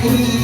나이.